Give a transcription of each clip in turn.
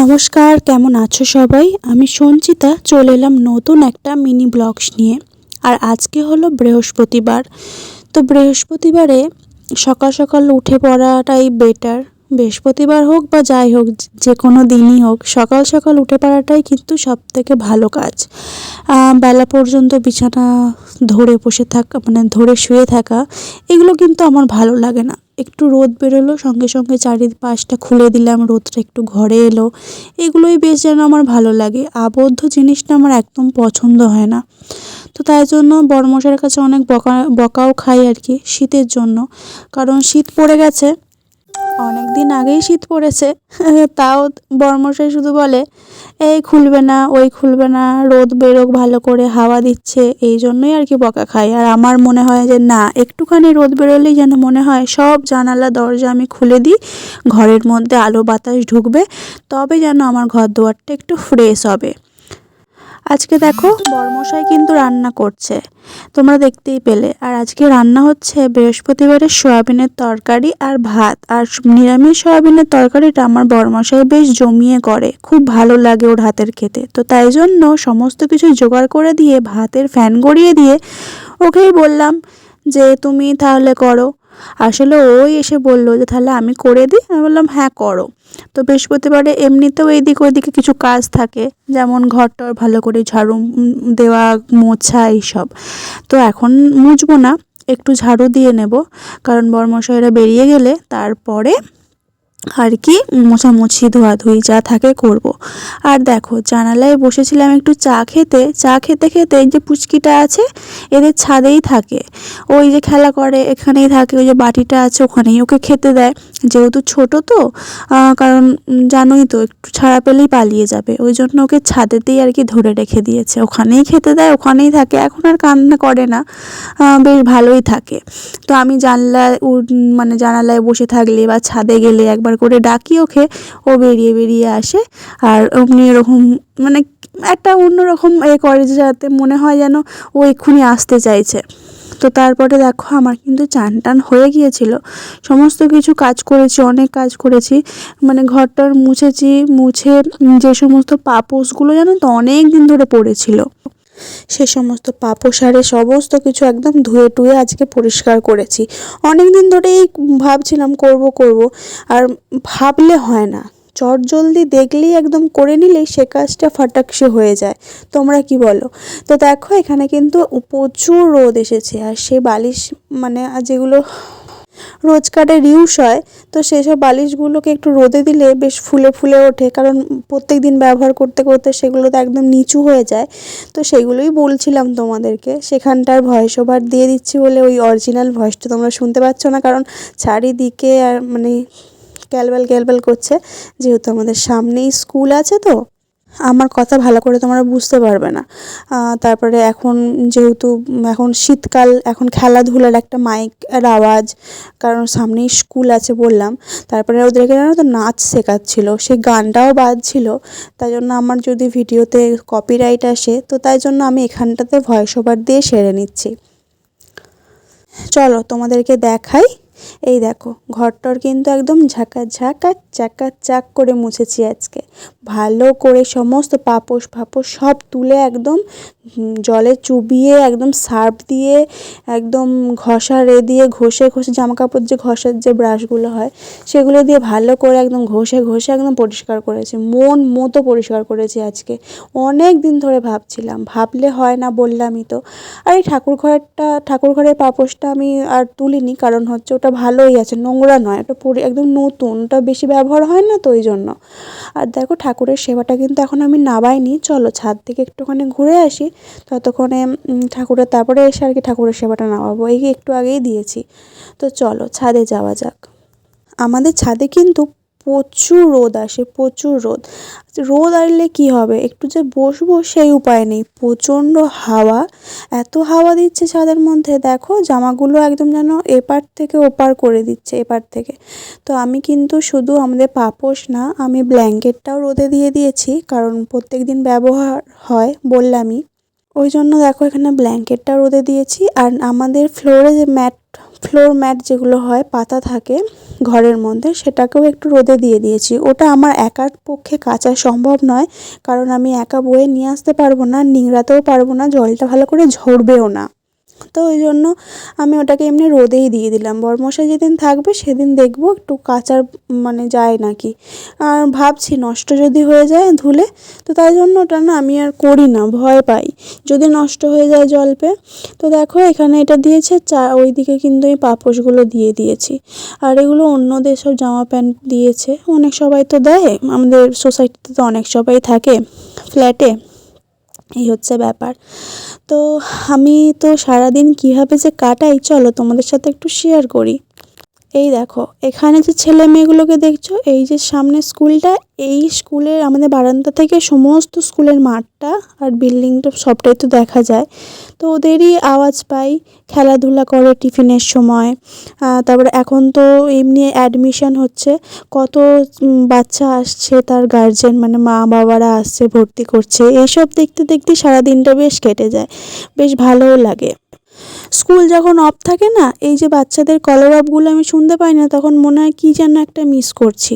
নমস্কার, কেমন আছো সবাই? আমি সঞ্চিতা, চলে এলাম নতুন একটা মিনি ব্লগস নিয়ে। আর আজকে হলো বৃহস্পতিবার। তো বৃহস্পতিবারে সকাল সকাল উঠে পড়াটাই বেটার বৃহস্পতিবার হোক বা যাই হোক, যে কোনো দিনই হোক, সকাল সকাল উঠে পড়াটাই কিন্তু সব থেকে ভালো কাজ। বেলা পর্যন্ত বিছানা ধরে বসে থাকা মানে ধরে শুয়ে থাকা, এগুলো কিন্তু আমার ভালো লাগে না। একটু রোদ বেরোলো, সঙ্গে সঙ্গে চারিপাশটা খুলে দিলাম, রোদটা একটু ঘরে এলো, এগুলোই বেশ যেন আমার ভালো লাগে। আবদ্ধ জিনিসটা আমার একদম পছন্দ হয় না। তো তাই জন্য বড়মশাইয়ের কাছে অনেক বকা, বকাও খাই আর কি, শীতের জন্য। কারণ শীত পড়ে গেছে অনেক দিন আগেই শীত পড়েছে। তাও বর্মশাই শুধু বলে, এই খুলবে না, ওই খুলবে না, রোদ বেরোক, ভালো করে হাওয়া দিচ্ছে, এই জন্যই আর কি বকা খাই। আর আমার মনে হয় যে, না, একটুখানি রোদ বেরোলেই যেন মনে হয় সব জানালা, দরজা আমি খুলে দিই, ঘরের মধ্যে আলো বাতাস ঢুকবে, তবে যেন আমার ঘর দুয়ারটা একটু ফ্রেশ হবে। আজকে দেখো বড়মশাই কিন্তু রান্না করছে। তোমরা দেখতেই পেলে। আর আজকে রান্না হচ্ছে বৃহস্পতিবারের সয়াবিনের তরকারি আর ভাত। আর নিরামিষ সয়াবিনের তরকারিটা আমার বড়মশাই বেশ জমিয়ে করে। খুব ভালো লাগে ওর হাতের খেতে। তো তাই জন্য সমস্ত কিছু জোগাড় করে দিয়ে, ভাতের ফ্যান গড়িয়ে দিয়ে, ওকেই বললাম যে তুমি তাহলে করো। আসলে ওই এসে বলল যে, তাহলে আমি করে দিই? আমি বললাম হ্যাঁ করো। তো বৃহস্পতিবারে এমনিতেও এইদিক ওইদিকে কিছু কাজ থাকে, যেমন ঘরটর ভালো করে ঝাড়ু দেওয়া, মোছা, এইসব। তো এখন মুছবো না, একটু ঝাড়ু দিয়ে নেব। কারণ বরমশাইরা বেরিয়ে গেলে তারপরে আর কি, মোছামুছি, ধোয়াধুয়ি যা থাকে করব। আর দেখো, জানালায় বসেছিলাম একটু চা খেতে। চা খেতে খেতে এই যে পুচকিটা আছে, এদের ছাদেই থাকে। ওই যে খেলা করে, এখানেই থাকে, ওই যে বাটিটা আছে, ওখানেই ওকে খেতে দেয়। যেহেতু ছোট তো কারণ জানোই তো, একটু ছাড়া পেলেই পালিয়ে যাবে। ওই জন্য ওকে ছাদেতেই আর কি ধরে রেখে দিয়েছে। ওখানেই খেতে দেয়, ওখানেই থাকে। এখন আর কান্না করে না। বেশ ভালোই থাকে। তো আমি জানলায় মানে জানালায় বসে থাকলে বা ছাদে গেলে একবার করে ডাকি ওকে, ও বেরিয়ে বেরিয়ে আসে। আর অমনি এরকম মানে একটা অন্যরকম এ করে যাতে মনে হয় যেন ও এক্ষুনি আসতে চাইছে। তো তারপরে দেখো আমার কিন্তু চান টান হয়ে গিয়েছিল। সমস্ত কিছু কাজ করেছি, অনেক কাজ করেছি। মানে ঘরটার মুছেছি, মুছে যে সমস্ত পাপোশগুলো জানো তো, অনেক দিন ধরে পড়েছিল। সে সমস্ত পাপোশারে সমস্ত কিছু একদম ধুয়ে টুয়ে আজকে পরিষ্কার করেছি। অনেক দিন ধরেই ভাবছিলাম করব করব, আর ভাবলে হয় না। চট জলদি দেখলেই একদম করে নিলেই সে কাজটা ফাটাকসে হয়ে যায়। তোমরা কি বলো? তো দেখো এখানে কিন্তু প্রচুর রোদ এসেছে, আর সে বালিশ মানে যেগুলো রোজকারের রিউস হয়, তো সেসব বালিশগুলোকে একটু রোদে দিলে বেশ ফুলে ফুলে ওঠে, কারণ প্রত্যেক দিন ব্যবহার করতে করতে সেগুলো তো একদম নিচু হয়ে যায়। তো সেগুলোই বলছিলাম তোমাদেরকে, সেখানটার ভয়েস ওভার দিয়ে দিচ্ছি বলে ওই অরিজিনাল ভয়েসটা তোমরা শুনতে পাচ্ছ না, কারণ চারিদিকে আর মানে ক্যালবেল ক্যালবেল করছে, যেহেতু আমাদের সামনেই স্কুল আছে তো। আমার কথা ভালো করে তোমরা বুঝতে পারবে না। তারপরে এখন যেহেতু, এখন শীতকাল, এখন খেলাধুলার একটা মাইকের আওয়াজ, কারণ সামনেই স্কুল আছে বললাম। তারপরে ওদেরকে জানো তো নাচ শেখাচ্ছিল, সেই গানটাও বাজছিল, তাই জন্য আমার যদি ভিডিওতে কপিরাইট আসে, তো তাই জন্য আমি এখানটাতে ভয়েস ওভার দিয়ে সেরে নিচ্ছি। চলো তোমাদেরকে দেখাই এই দেখো, ঘরটর কিন্তু একদম ঝাঁকা ঝাঁকা চাকা চাক করে মুছেছি আজকে। ভালো করে সমস্ত পাপোশ ফাপোশ সব তুলে একদম জলে চুবিয়ে, একদম সার্ফ দিয়ে, একদম ঘষা রে দিয়ে ঘষে ঘষে জামা কাপড় যে ঘষার যে ব্রাশগুলো হয়, সেগুলো দিয়ে ভালো করে একদম ঘষে ঘষে একদম পরিষ্কার করেছি। মন মতো পরিষ্কার করেছি আজকে। অনেক দিন ধরে ভাবছিলাম, ভাবলে হয় না বললামই তো। আর এই ঠাকুর ঘরটা ঠাকুর ঘরের পাপোশটা আমি আর তুলিনি, কারণ হচ্ছে ওটা ভালোই আছে, নোংরা নয় ওটা পুরো, একদম নতুন, ওটা বেশি ব্যবহার হয় না তো ওই জন্য আর দেখো ঠাকুরের সেবাটা কিন্তু এখন আমি নাবাইনি চলো ছাদ থেকে একটুখানি ঘুরে আসি, ততক্ষণে ঠাকুরের তারপরে এসে আর কি ঠাকুরের সেবাটা নামাবো, এই একটু আগেই দিয়েছি। তো চলো ছাদে যাওয়া যাক। আমাদের ছাদে কিন্তু প্রচুর রোদ আসে, প্রচুর রোদ। রোদ আসলে কি হবে? একটু যে বসবো সেই উপায় নেই। প্রচণ্ড হাওয়া, এত হাওয়া দিচ্ছে ছাদের মধ্যে। দেখো, জামাগুলো একদম যেন এপার থেকে ওপার করে দিচ্ছে, এপার থেকে। তো আমি কিন্তু শুধু আমাদের পাপোশ না, আমি ব্ল্যাঙ্কেটটাও রোদে দিয়ে দিয়েছি, কারণ প্রত্যেক দিন ব্যবহার হয় বললামই। ওই জন্য দেখো এখানে ব্ল্যাঙ্কেটটা রোদে দিয়েছি, আর আমাদের ফ্লোরে যে ম্যাট ফ্লোর ম্যাট যেগুলো হয়, পাতা থাকে ঘরের মধ্যে, সেটাকেও একটু রোদে দিয়ে দিয়েছি। ওটা আমার একার পক্ষে কাচা সম্ভব নয়, কারণ আমি একা বয়ে নিয়ে আসতে পারব না, নিংড়াতেও পারব না, জলটা ভালো করে ঝরবেও না। তো ওই জন্য আমি ওটাকে এমনি রোদেই দিয়ে দিলাম। বরমশাই যেদিন থাকবে সেদিন দেখব একটু কাচার মানে যায় নাকি। আর ভাবছি নষ্ট যদি হয়ে যায় ধুলে, তো তাই জন্য ওটা না আমি আর করি না, ভয় পাই। যদি নষ্ট হয়ে যায় জল পেয়ে তো দেখো এখানে এটা দিয়েছে, চা ওইদিকে কিন্তু এই পাপোশগুলো দিয়ে দিয়েছি। আর এগুলো অন্যদের সব জামা প্যান্ট দিয়েছে। অনেক সবাই তো দেয়, আমাদের সোসাইটিতে তো অনেক সবাই থাকে ফ্ল্যাটে। এই হচ্ছে ব্যাপার। তো আমি তো সারাদিন কীভাবে যে কাটাই, চলো তোমাদের সাথে একটু শেয়ার করি। এই দেখো, এখানে যে ছেলে মেয়েগুলোকে দেখছ, এই যে সামনে স্কুলটা, এই স্কুলের আমাদের বারান্দা থেকে সমস্ত স্কুলের মাঠটা আর বিল্ডিংটা সবটাই তো দেখা যায়। তো ওদেরই আওয়াজ পাই, খেলাধুলা করে টিফিনের সময় তারপরে এখন তো এমনি অ্যাডমিশন হচ্ছে, কত বাচ্চা আসছে তার গার্জেন মানে মা বাবারা আসছে, ভর্তি করছে এইসব দেখতে দেখতে সারাদিনটা বেশ কেটে যায়, বেশ ভালোও লাগে। স্কুল যখন অফ থাকে না, এই যে বাচ্চাদের কলার অফগুলো আমি শুনতে পাই না, তখন মনে হয় কী যেন একটা মিস করছি।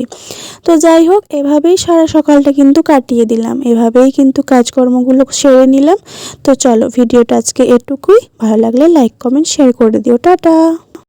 তো যাই হোক, এভাবেই সারা সকালটা কিন্তু কাটিয়ে দিলাম, এভাবেই কিন্তু কাজকর্মগুলো সেরে নিলাম। তো চলো, ভিডিওটা আজকে এটুকুই। ভালো লাগলে লাইক কমেন্ট শেয়ার করে দিও। টাটা!